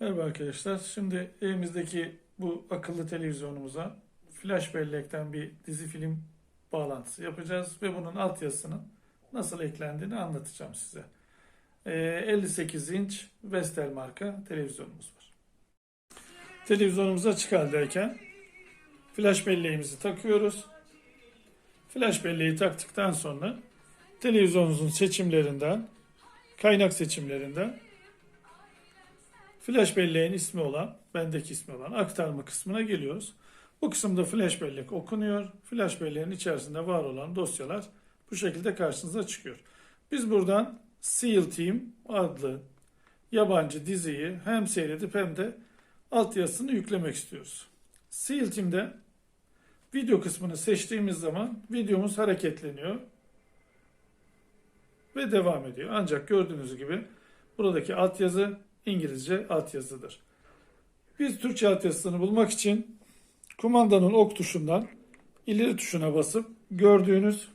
Merhaba arkadaşlar. Şimdi evimizdeki bu akıllı televizyonumuza flash bellekten bir dizi film bağlantısı yapacağız ve bunun altyazısının nasıl eklendiğini anlatacağım size. Ee, 58 inç Vestel marka televizyonumuz var. Televizyonumuz açık haldeyken flash belleğimizi takıyoruz. Flash belleği taktıktan sonra televizyonunuzun seçimlerinden, kaynak seçimlerinden Flash belleğin ismi olan, bendeki ismi olan aktarma kısmına geliyoruz. Bu kısımda flash bellek okunuyor. Flash belleğin içerisinde var olan dosyalar bu şekilde karşınıza çıkıyor. Biz buradan Seal Team adlı yabancı diziyi hem seyredip hem de altyazısını yüklemek istiyoruz. Seal Team'de video kısmını seçtiğimiz zaman videomuz hareketleniyor ve devam ediyor. Ancak gördüğünüz gibi buradaki altyazı İngilizce altyazıdır. Biz Türkçe altyazısını bulmak için kumandanın ok tuşundan ileri tuşuna basıp gördüğünüz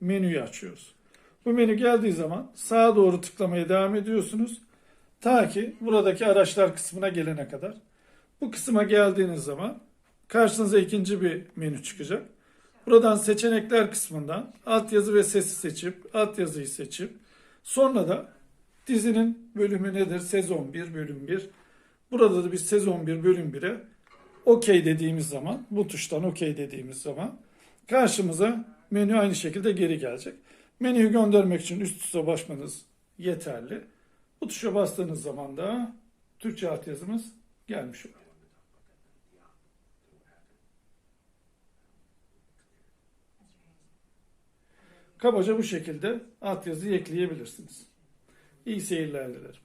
menüyü açıyoruz. Bu menü geldiği zaman sağa doğru tıklamaya devam ediyorsunuz. Ta ki buradaki araçlar kısmına gelene kadar. Bu kısma geldiğiniz zaman karşınıza ikinci bir menü çıkacak. Buradan seçenekler kısmından altyazı ve sesi seçip altyazıyı seçip sonra da Dizinin bölümü nedir? Sezon 1, bölüm 1. Burada da biz sezon 1, bölüm 1'e okey dediğimiz zaman, bu tuştan okey dediğimiz zaman karşımıza menü aynı şekilde geri gelecek. Menüyü göndermek için üst tuşa basmanız yeterli. Bu tuşa bastığınız zaman da Türkçe altyazımız gelmiş oluyor. Kabaca bu şekilde altyazıyı ekleyebilirsiniz. İyi seyirler dilerim.